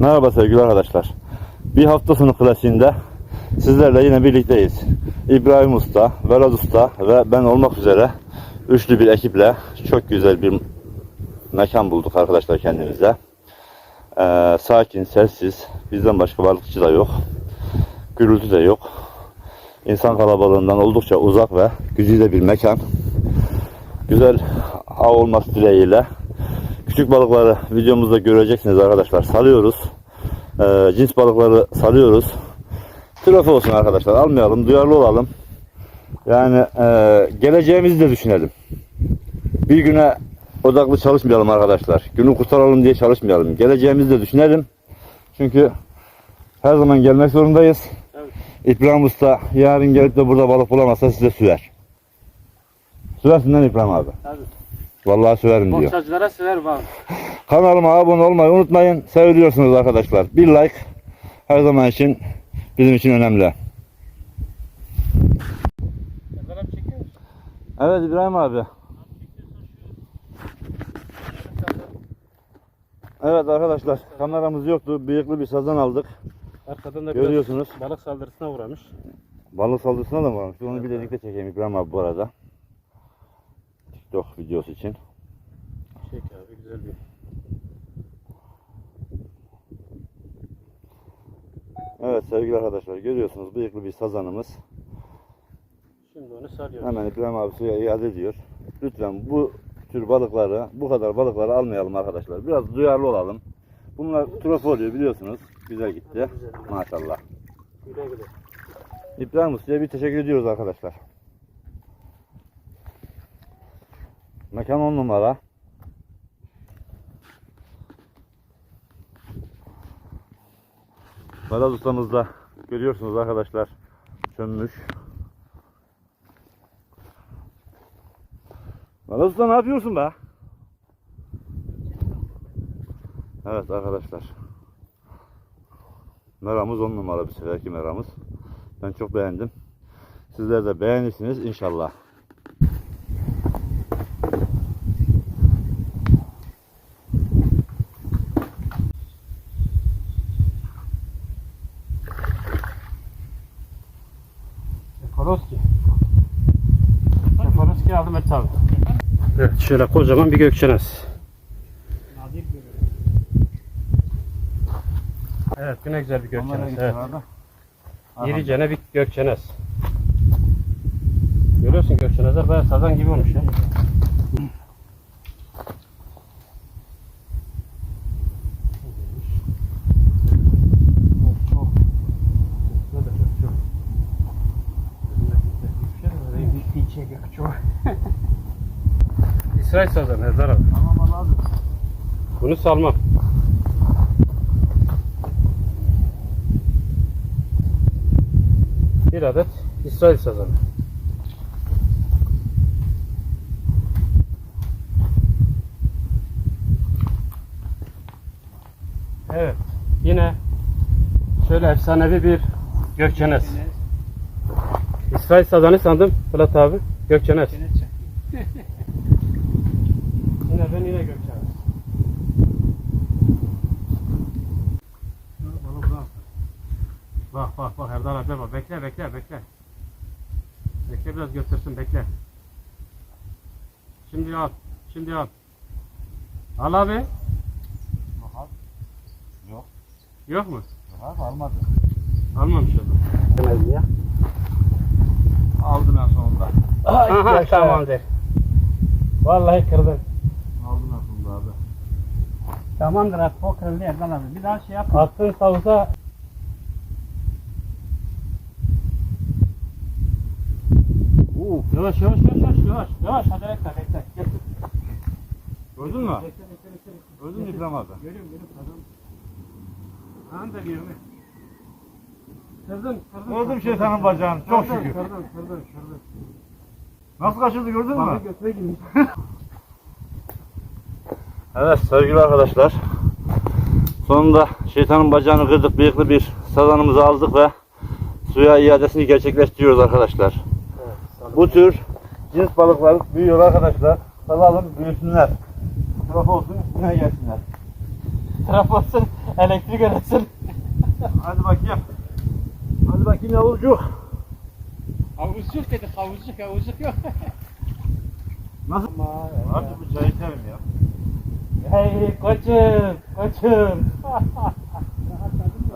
Merhaba sevgili arkadaşlar. Bir hafta sonu klasiğinde sizlerle yine birlikteyiz. İbrahim Usta, Vedat Usta ve ben olmak üzere üçlü bir ekiple çok güzel bir mekan bulduk arkadaşlar kendimize. Ee, sakin, sessiz, bizden başka balıkçı da yok. Gürültü de yok. İnsan kalabalığından oldukça uzak ve güzide bir mekan. Güzel av olması dileğiyle Küçük balıkları videomuzda göreceksiniz arkadaşlar. Salıyoruz. Ee, cins balıkları salıyoruz. Trafo olsun arkadaşlar. Almayalım. Duyarlı olalım. Yani e, geleceğimizi de düşünelim. Bir güne odaklı çalışmayalım arkadaşlar. Günü kurtaralım diye çalışmayalım. Geleceğimizi de düşünelim. Çünkü her zaman gelmek zorundayız. Evet. İbrahim Usta yarın gelip de burada balık bulamazsa size süver. Süversin lan İbrahim abi. Tabii. Vallahi süverim diyor. Boksacılara sever bak. Kanalıma abone olmayı unutmayın. Seviyorsunuz arkadaşlar. Bir like her zaman için bizim için önemli. Fotoğraf çekiyor musun? Evet İbrahim abi. Evet arkadaşlar kameramız yoktu. Bıyıklı bir sazan aldık. Arkadan da Görüyorsunuz. balık saldırısına uğramış. Balık saldırısına da mı varmış? Onu bir dedikte çekeyim İbrahim abi bu arada. TikTok videosu için. Çek abi güzel bir. Evet sevgili arkadaşlar görüyorsunuz bıyıklı bir sazanımız. Şimdi onu sarıyoruz. Hemen İbrahim abi suya iade ediyor. Lütfen bu tür balıkları, bu kadar balıkları almayalım arkadaşlar. Biraz duyarlı olalım. Bunlar trofo oluyor biliyorsunuz. Güzel gitti. Maşallah. Güle güle. İbrahim Usta'ya bir teşekkür ediyoruz arkadaşlar. Mekan 10 numara. Vedat ustamız da görüyorsunuz arkadaşlar. Çömmüş. Vedat usta ne yapıyorsun be? Evet arkadaşlar. Meramız 10 numara bir seferki meramız. Ben çok beğendim. Sizler de beğenirsiniz inşallah. Eforoski. Eforoski aldım et abi. Evet şöyle kocaman bir gökçenez. Evet yine güzel bir gökçenez. Evet. İricene bir gökçenez. Görüyorsun gökçenezler bayağı sazan gibi olmuş ya. İsrail sazan Ezdar abi. Tamam abi. Bunu salmam. Bir adet İsrail sazanı. Evet. Yine şöyle efsanevi bir gökçenez. İsrail sazanı sandım Fırat abi. Gökçenez. Yine ben yine gökçenez. Bak bak Erdal abi bak bekle bekle bekle. Bekle biraz göstersin bekle. Şimdi al. Şimdi al. Al abi. Yok. Yok mu? Abi almadı. Almamış o zaman. ya. Aldım en sonunda. Aha tamamdır. Vallahi kırdın. Aldım en sonunda abi. Tamamdır artık o kırıldı Erdal abi. Bir daha şey yapma. Attığın savuza yavaş yavaş yavaş yavaş yavaş yavaş hadi bekle bekle. Getir. gördün mü? Bekle bekle bekle. Gördün mü İbrahim abi? Görüyorum görüyorum kırdım. Anam da görüyorum. Kırdın kırdın. Gördüm şeytanın bacağını çok şükür. Kırdın kırdın kırdın. Nasıl kaçırdı gördün Bana mü? girmiş. Evet sevgili arkadaşlar. Sonunda şeytanın bacağını kırdık. Bıyıklı bir sazanımızı aldık ve suya iadesini gerçekleştiriyoruz arkadaşlar. Bu tür cins balıklar büyüyor arkadaşlar. Salalım büyüsünler. Trafo olsun üstüne gelsinler. taraf olsun, elektrik arasın. Hadi bakayım. Hadi bakayım yavrucuk. Havuzcuk dedi, havuzcuk, havuzcuk yok. Nasıl? Abi bu çay içerim ya. Hey koçum, koçum.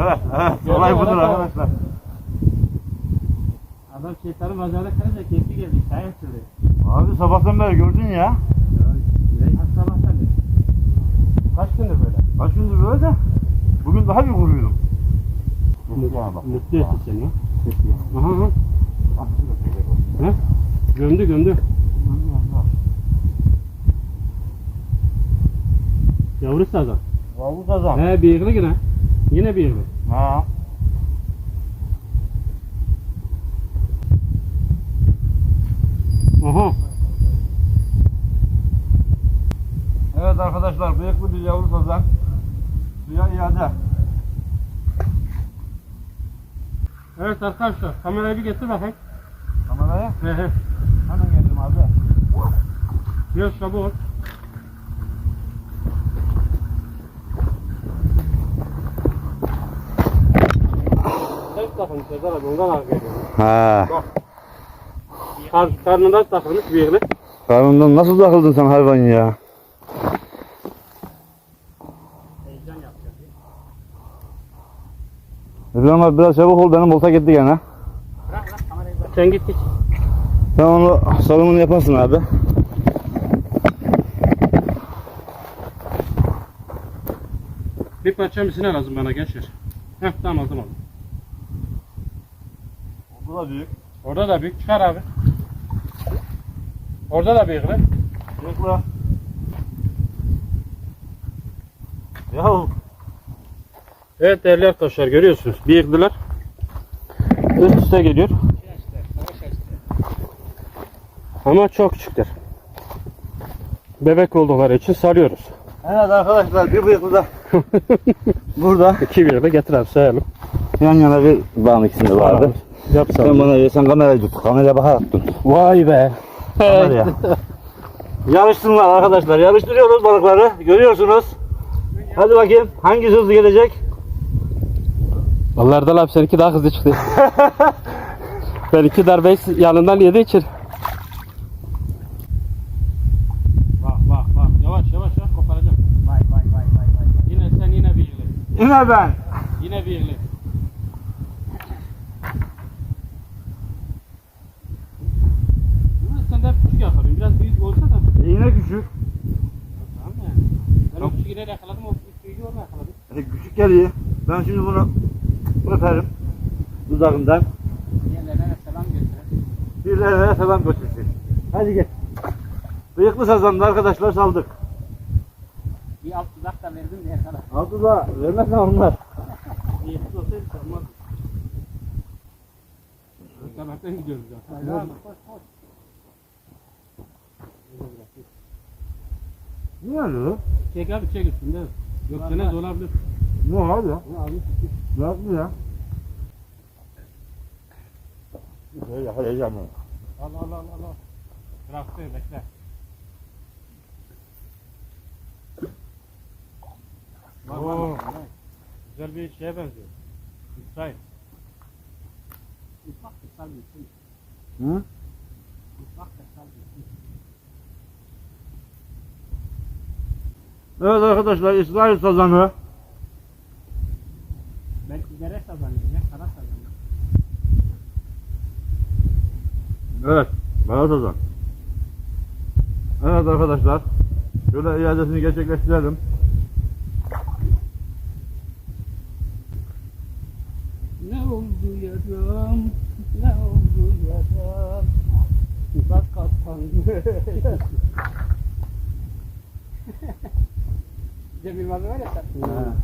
Evet, evet. Olay budur arkadaşlar. Adam şeytanın bacağına kırınca keyfi geldi, çay açıldı. Abi sabahtan beri gördün ya. Kaç sabahtan beri? Kaç gündür böyle? Kaç gündür böyle de. Bugün daha bir kuruyorum. Mutlu etti seni. Aha, aha. Ha? Gömdü gömdü. Yavru sazan. Vallahi kazan. He bıyıklı yine. Yine bıyıklı. Ha. Evet arkadaşlar bıyıklı bir yavru sazan. Suya iade. Evet arkadaşlar kamerayı bir getir bakayım. Kameraya. He he. Hemen gelirim abi. Biraz ol. Ters takılmış Sezer abi ondan ağır geliyor. Ha. Kar, karnından takılmış bıyıklı. Karnından nasıl takıldın sen hayvan ya? İbrahim abi biraz çabuk ol benim olta gitti gene. Sen git git. Sen onu salımını yaparsın abi. Bir parça misine lazım bana gençler. Heh tamam aldım aldım. Bu da büyük. Orada da büyük çıkar abi. Orada da bıyıklı. Bıyıklı. Yahu. Evet değerli arkadaşlar görüyorsunuz bıyıklılar üst üste geliyor. Ama çok küçükler. Bebek oldukları için salıyoruz. Evet arkadaşlar bir bıyıklı da burada. İki bıyıklı getir abi sayalım. Yan yana bir bağım ikisinde vardı. Yap Sen bana versen kamerayı tut. Kameraya bakarak tut. Vay be. Kameraya. Yarışsınlar arkadaşlar. Yarıştırıyoruz balıkları. Görüyorsunuz. Hadi bakayım. Hangisi hızlı gelecek? Vallahi Erdal abi seninki daha hızlı çıktı. ben iki darbeyi yanından yediği için. Bak bak bak yavaş yavaş yavaş koparacağım. Vay vay vay vay vay. Yine sen yine bıyıklı. Yine ben. Yine bıyıklı. Ama Sen de küçük yakaladın. Biraz büyük olsa da. E, yine küçük. Tamam yani. Ben o küçük ileri yakaladım. O büyüğü orada yakaladım. E, küçük geliyor. Ben şimdi bunu öperim. Dudağımdan. Diğerlerine selam götürün. Birilerine selam götürsün. Hadi gel. Bıyıklı sazandı arkadaşlar saldık. Bir alt dudak da verdim diye sana. Altı da vermezsen onlar. Bıyıklı olsaydı sormaz. Taraftan gidiyoruz zaten. Hadi abi koş koş. Ne öyle? Çek abi çek üstünde. Yoksa ne olabilir? Ne abi? Bunu alayım. Bırakma ya. Böyle yakalayacağım onu. Al al al al. al. Bıraktı bekle. Bak, Oo. bak, bak. Güzel bir şeye benziyor. İsrail. Ufak kısal bitsin. Hı? Ufak kısal bitsin. Evet arkadaşlar İsrail sazanı. Belki dere sazanıyor ya. Kara sazanıyor. Evet. Bana sazan. Evet arkadaşlar. Şöyle iadesini gerçekleştirelim. Ne oldu yaram? Ne oldu yaram? Bak kapandı. Cemil abi var ya sen. Ha.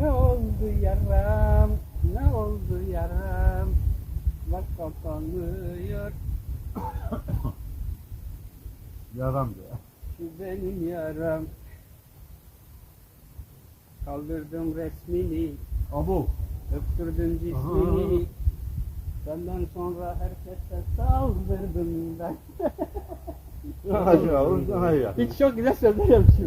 Ne oldu yaram? Ne oldu yaram? Bak kapanıyor. Yaram diyor. Şu benim yaram. Kaldırdım resmini. Abu. Öptürdüm cismini. Senden sonra herkese saldırdım ben. Yavrum sana ya. Hiç çok güzel sözler yapmışım.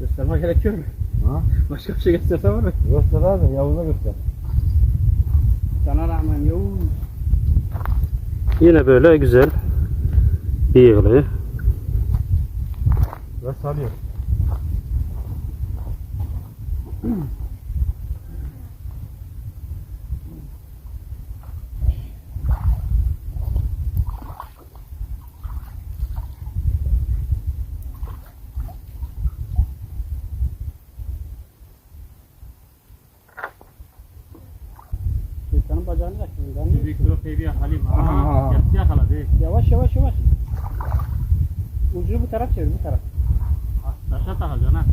Gösterme gerekiyor mu? Ha? Başka bir şey gösterse var mı? Göster abi Yavuz'a göster. Sana rağmen yok. Yine böyle güzel bıyıklı. Ve salıyor. Şeytanın bacağını da kırın. Ben Büyük bir bir halim. Aha. Aha. Yattı yakaladı. Yavaş yavaş yavaş. Ucu bu taraf çevir bu taraf. Taşa takacaksın ha.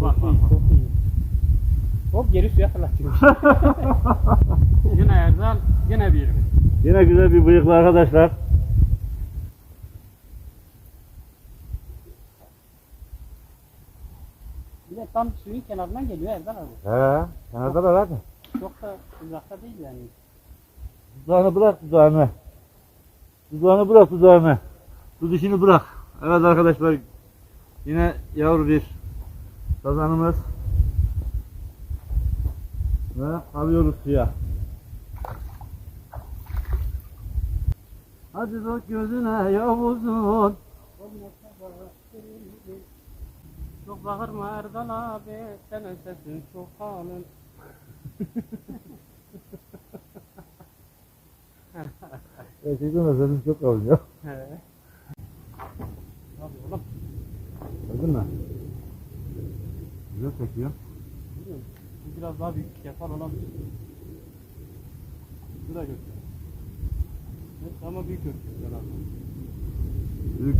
Bak, bak, çok iyi. Hop geri suya fırlatıyor. Yine Erdal, yine bir. Yine güzel bir bıyıklı arkadaşlar. bir de tam suyun kenarından geliyor Erdal abi. He, kenarda var hadi. Çok da uzakta değil yani. Dudağını bırak dudağını. Dudağını bırak dudağını. Su dişini bırak. Evet arkadaşlar. Yine yavru bir sazanımız. Ve alıyoruz suya. Hadi bak gözüne Yavuz'un. Çok bağırma Erdal abi, senin sesin çok kalın. Gerçekten de sesim çok kalın ya. Abi oğlum, Gördün mü? Bilmiyorum. Bu biraz daha büyük kefal olabilir. Bu da göster. Evet, ama büyük abi. Büyük.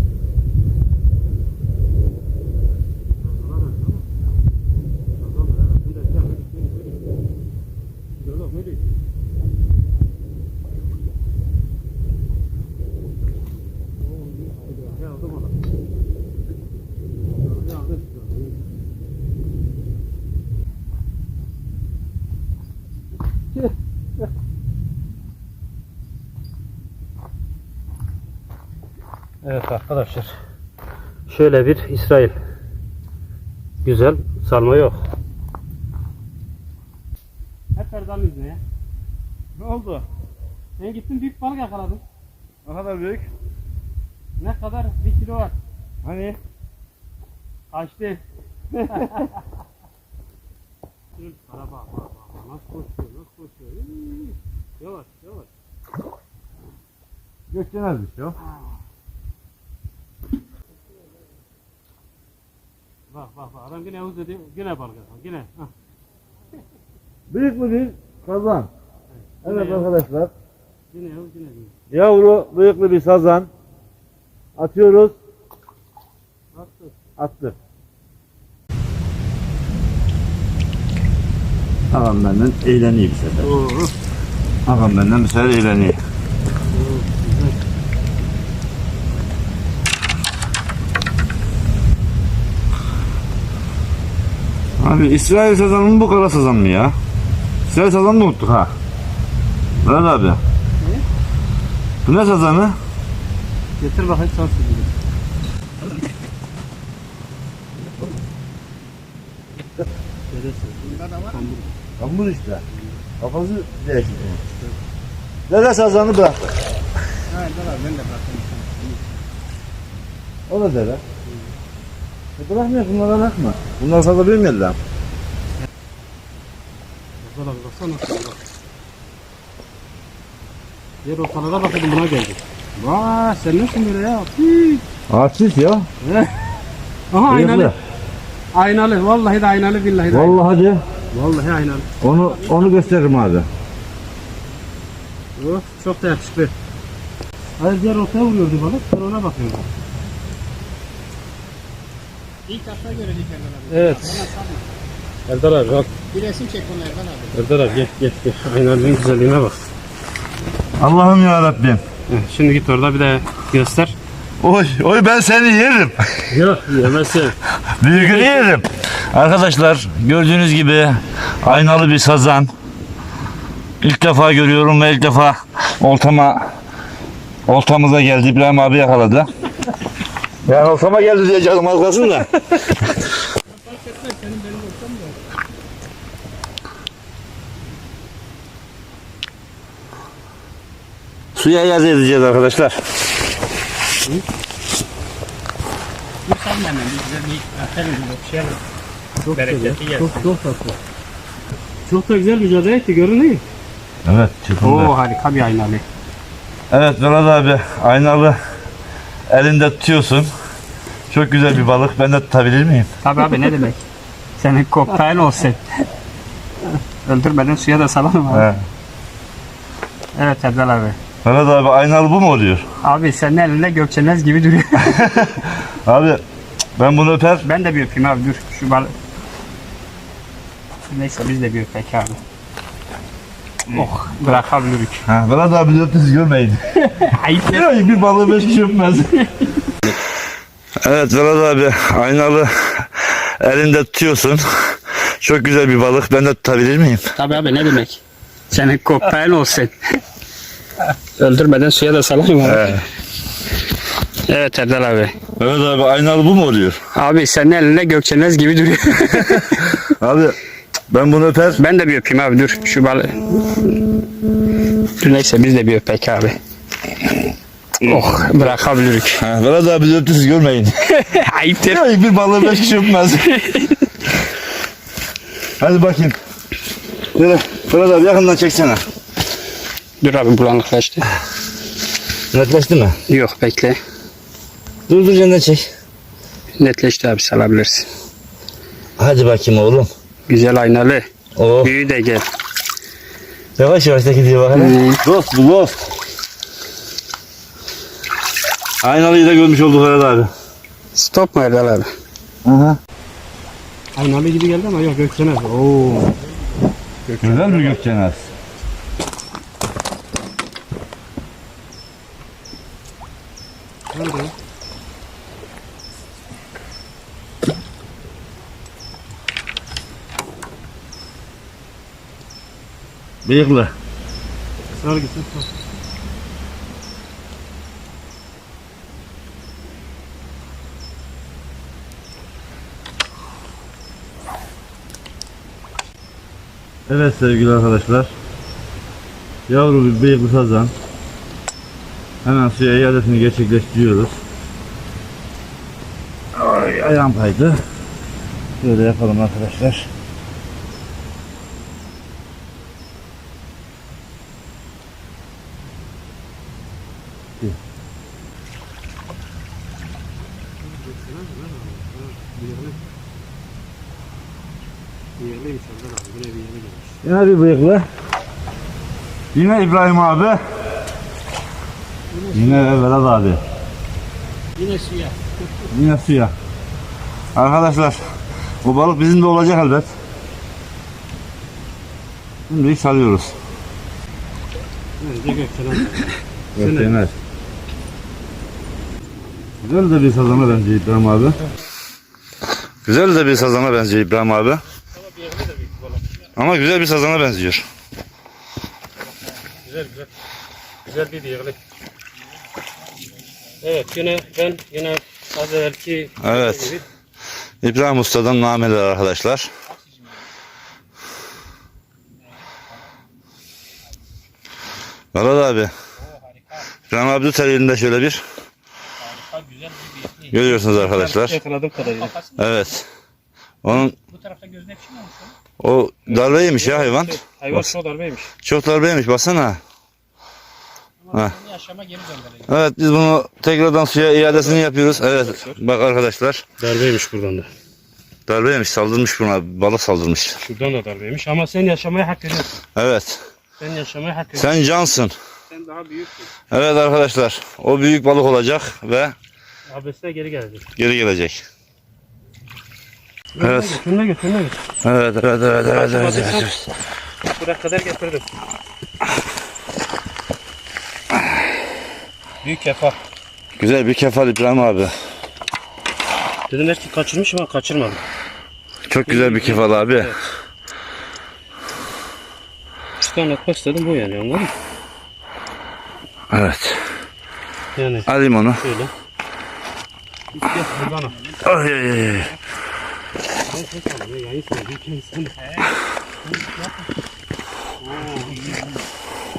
Evet arkadaşlar. Şöyle bir İsrail. Güzel salma yok. Hep Erdal'ın yüzüne ya. Ne oldu? Sen gittin büyük balık yakaladın. Ne kadar büyük? Ne kadar? Bir kilo var. Hani? Kaçtı. Dur, para bak, bak, bak. Nasıl koşuyor, nasıl koşuyor. Yavaş, yavaş. Gökçenazmış ya. Bak, bak, bak. Adam yine Yavuz dedi, yine balık yakaladı. Yine. Hah. Büyük mü bir sazan. Evet Yine, arkadaşlar. Yine Yavuz, yine diyor. Yavru bıyıklı bir sazan. Atıyoruz. Attı. Attık. Ağam benden eğleniyor bir sefer. Oo, Ağam benden bir sefer eğleniyor. Abi İsrail sazanı mı bu kara sazan mı ya? İsrail sazanı da unuttuk ha. Murat abi. Ne? Bu ne sazanı? Getir bakayım sen sürüyor. Kambur işte. Kafası değişik. Dede sazanı bıraktı. Ha Erdal abi ben de bıraktım. O da dede. E bırakmıyor bunlara bırakma. Bunlar fazla büyümedi daha. Erdal abi baksana. Bak. Yer ortalara bakıyordum buna geldi. Vaa sen nesin böyle ya? Hii. Ya. Aha aynalı. Aynalı. Vallahi de aynalı billahi de. aynalı. Vallahi hadi. Vallahi aynalı. Onu onu gösteririm abi. Oh, çok da yakışıklı. Hayır diğer ortaya vuruyordu balık. Ben ona bakıyorum. İlk hafta göredik Erdal abi. Evet. Erdal abi bak. Bir resim çek onu Erdal abi. Erdal abi gel gel gel. Aynalığın güzelliğine bak. Allah'ım ya Rabbim. Şimdi git orada bir de göster. Oy, oy ben seni yerim. Yok yemezsin. Büyükünü yerim. Arkadaşlar gördüğünüz gibi aynalı bir sazan. İlk defa görüyorum ve ilk defa oltama oltamıza geldi. İbrahim abi yakaladı. Yani ortama geldi diyeceğim az kalsın da. Suya yaz edeceğiz arkadaşlar. Bu sen hemen bize bir aferin bir şey. Çok güzel. Çok, çok tatlı. Çok da güzel mücadele etti görünüyor. Evet çıkındı. Oo harika bir aynalı. Evet Vedat abi aynalı elinde tutuyorsun. Çok güzel bir balık. Ben de tutabilir miyim? Tabii abi ne demek? Senin kokteyl olsun. Öldürmeden suya da salalım abi. He. Evet Erdal abi. Vedat abi aynalı bu mu oluyor? Abi senin elinde gökçenez gibi duruyor. Abi ben bunu öper. ben de bir öpeyim abi dur. Şu balık. Neyse biz de bir öpek abi. Oh bırakabiliriz. Ha, Vedat abi de öptü siz görmeyin. Ayıp bir balığı beş kişi öpmez. Evet Vedat abi aynalı elinde tutuyorsun. Çok güzel bir balık. Ben de tutabilir miyim? Tabii abi ne demek? Senin kokteyl olsun. Öldürmeden suya da salalım abi. Evet. Evet Erdal abi. Vedat abi aynalı bu mu oluyor? Abi senin elinde gökçenez gibi duruyor. Abi ben bunu öper. ben de bir öpeyim abi dur. Şu balı. Dur neyse biz de bir öpek abi. Oh bırakabiliriz. Ha, Vedat abi de öptü siz görmeyin. Ayıptır. Yani bir balığı beş kişi öpmez. Hadi bakayım. Şöyle Vedat abi yakından çeksene. Dur abi bulanıklaştı. Netleşti mi? Yok bekle. Dur dur yandan çek. Netleşti abi salabilirsin. Hadi bakayım oğlum. Güzel aynalı. Oh. Büyü de gel. Yavaş yavaş da gidiyor bakalım. Hmm. Dost bu dost. Aynalıyı da görmüş olduk Vedat abi. Stop mu Erdal abi? Aha. Aynalı gibi geldi ama yok gökçenez. Oo. Güzel mi Gökçenaz? Nerede? Bıyıklı. Sar gitsin. sar. Evet sevgili arkadaşlar. Yavru bir bıyıklı sazan. Hemen suya iadesini gerçekleştiriyoruz. Ay, ayağım kaydı. Böyle yapalım arkadaşlar. Yerliymiş Erdal abi. Buraya bir yere gelmiş. Yine bir bıyıklı. Yine İbrahim abi. Yine Vedat abi. Yine suya. Yine suya. Arkadaşlar bu balık bizim de olacak elbet. Şimdi salıyoruz. Önce gökçenez. Gökçenler. Güzel de bir sazana benziyor İbrahim abi. Güzel de bir sazana benziyor İbrahim abi. Ama güzel bir sazana benziyor. Güzel güzel. Güzel bir yerli. Evet yine ben yine az evvelki Evet. İbrahim Usta'dan nameler arkadaşlar. Vedat abi. İbrahim abi tut elinde şöyle bir. Görüyorsunuz arkadaşlar. yakaladığım kadarıyla. Evet. Onun Bu tarafta gözüne bir şey mi olmuş? o darbeymiş ya hayvan. Hayvan Bas- çok darbeymiş. Çok darbeymiş baksana. Ha. Yaşama geri gönderelim. Evet biz bunu tekrardan suya iadesini yapıyoruz. Evet bak arkadaşlar. Darbeymiş buradan da. Darbeymiş saldırmış buna balık saldırmış. Şuradan da darbeymiş ama sen yaşamayı hak ediyorsun. Evet. Sen yaşamayı hak ediyorsun. Sen cansın. Sen daha büyüksün. Evet arkadaşlar o büyük balık olacak ve Abesine geri gelecek. geri gelecek. Evet. Götürüne götürüne götür. Evet evet evet evet evet. evet. Buraya kadar getirdim. Büyük kefa. Güzel bir kefal İbrahim abi. Dedim belki kaçırmış ama kaçırmadım. Çok güzel bir kefal abi. İşte anlatmak istedim bu yani anladın mı? Evet. Yani Alayım onu. şöyle. İşte buradan. Ay ay ay.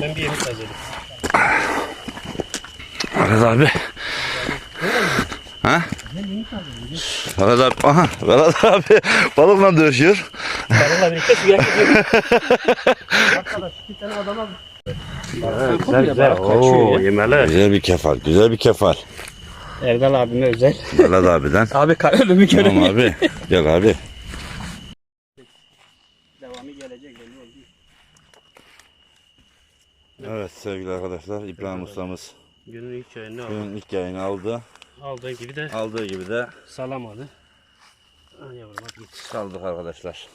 Ben bir yemek hazırladım. Vedat abi. Ha? Vedat abi. Aha. Vedat abi balıkla dövüşüyor. Karınla birlikte suya gidiyor. Arkadaş iki tane adama Güzel güzel. Oo yemeler. Güzel bir kefal. Güzel bir kefal. Erdal abime özel. Vedat abiden. Abi ölümü Tamam göremiyor. abi. Gel abi. Devamı gelecek belli oldu. Evet sevgili arkadaşlar İbrahim ustamız Günün ilk yayını aldı. bugün ilk yayını aldı. Aldığı gibi de Aldığı gibi de salamadı. Yavrum hadi git. saldık arkadaşlar.